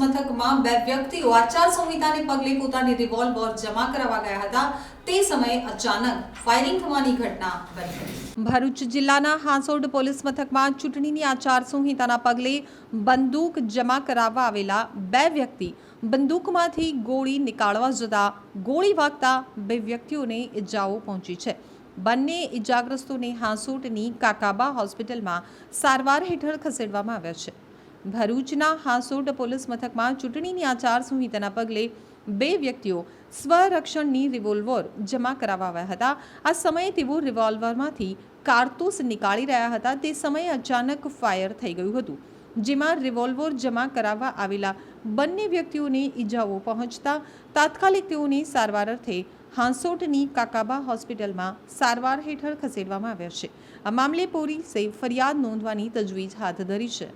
મથકમાં બે વ્યક્તિઓ આચારસંહિતાને પગલે પોતાની રિવોલ્વર જમા કરાવવા ગયા હતા. તે સમયે અચાનક ફાયરિંગ થવાની ઘટના બની ભરૂચ જિલ્લાના હાંસોડ પોલીસ મથકમાં ચૂંટણીની આચારસંહિતાના પગલે બંદૂક જમા કરાવવા આવેલા બે વ્યક્તિ બંદૂકમાંથી ગોળી નીકાળવા જતા ગોળી વાગતા બે વ્યક્તિઓને ઇજાઓ પહોંચી છે. બંને ઇજાગ્રસ્તોને હાંસોટની કાકાબા હોસ્પિટલમાં સારવાર હેઠળ ખસેડવામાં આવ્યા છે. ભરૂચના હાંસોટ પોલીસ મથકમાં ચૂંટણીની આચારસંહિતાના પગલે બે વ્યક્તિઓ સ્વરક્ષણની રિવોલ્વર જમા કરાવવા આવ્યા હતા. આ સમયે તેઓ રિવોલ્વરમાંથી કારતૂસ નીકાળી રહ્યા હતા. તે સમયે અચાનક ફાયર થઈ ગયું હતું. જેમાં રિવોલ્વર જમા કરાવવા આવેલા બંને વ્યક્તિઓને ઈજાઓ પહોંચતા તાત્કાલિક તેઓને સારવાર અર્થે હાંસોટની કાકાબા હોસ્પિટલમાં સારવાર હેઠળ ખસેડવામાં આવ્યા છે. આ મામલે પોલીસે ફરિયાદ નોંધવાની તજવીજ હાથ ધરી છે.